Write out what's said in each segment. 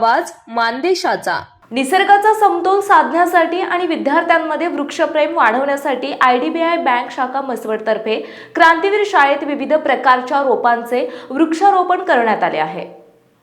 आवाज मानदेशाचा. निसर्गाचा समतोल साधण्यासाठी आणि विद्यार्थ्यांमध्ये वृक्षप्रेम वाढवण्यासाठी I D B I bank शाखा मसवडतर्फे क्रांतीवीर शाळेत विविध प्रकारच्या रोपांचे वृक्षारोपण करण्यात आले आहे.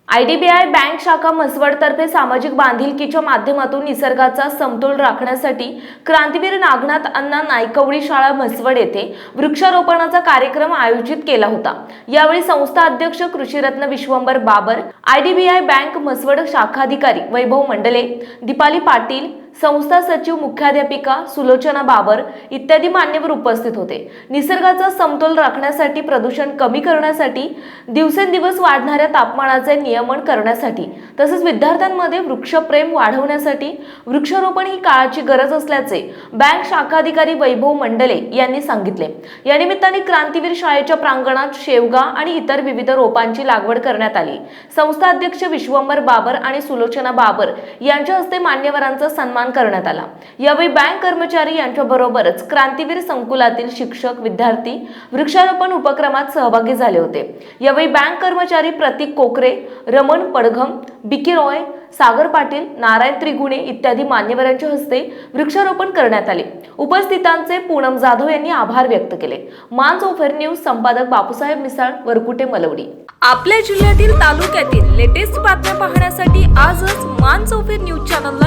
I D B I bank शाखा म्हसवडतर्फे सामाजिक बांधिलकीच्या माध्यमातून निसर्गाचा समतोल राखण्यासाठी क्रांतीवीर नागनाथ अण्णा नायकवडी शाळा म्हसवड येथे वृक्षारोपणाचा कार्यक्रम आयोजित केला होता. यावेळी संस्था अध्यक्ष कृषीरत्न Vishwambhar Babar I D B I bank Mhaswad शाखाधिकारी Vaibhav Mandle Deepali Patil संस्था सचिव मुख्याध्यापिका सुलोचना बाबर इत्यादी मान्यवर उपस्थित होते. निसर्गाचा समतोल राखण्यासाठी प्रदूषण कमी करण्यासाठी दिवसेंदिवस वाढणाऱ्या तापमानाचे नियमन करण्यासाठी तसेच विद्यार्थ्यांमध्ये वृक्षप्रेम वाढवण्यासाठी वृक्षारोपण ही काळाची गरज असल्याचे बँक शाखाधिकारी वैभव मंडले यांनी सांगितले. या निमित्ताने क्रांतीवीर शाळेच्या प्रांगणात शेवगा आणि इतर विविध रोपांची लागवड करण्यात आली. संस्था अध्यक्ष विश्वंभर बाबर आणि सुलोचना बाबर यांच्या हस्ते मान्यवरांचा सन्मान करण्यात आला. यावेळी बँक कर्मचारी यांच्याबरोबरच क्रांतीवीर संकुलातील शिक्षक विद्यार्थी वृक्षारोपण उपक्रमात सहभागी झाले होते. यावेळी बँक कर्मचारी प्रतीक कोकरे रमण पडघम बिकी रॉय सागर पाटील नारायण त्रिगुणे इत्यादी मान्यवरांच्या हस्ते वृक्षारोपण करण्यात आले. उपस्थितांचे पूनम जाधव यांनी आभार व्यक्त केले. मान चौफेर न्यूज संपादक बापूसाहेब मिसाळ वरकुटे मलवडी. आपल्या जिल्ह्यातील तालुक्यातील लेटेस्ट बातम्या पाहण्यासाठी आजच मान ओफेर न्यूज चॅनलला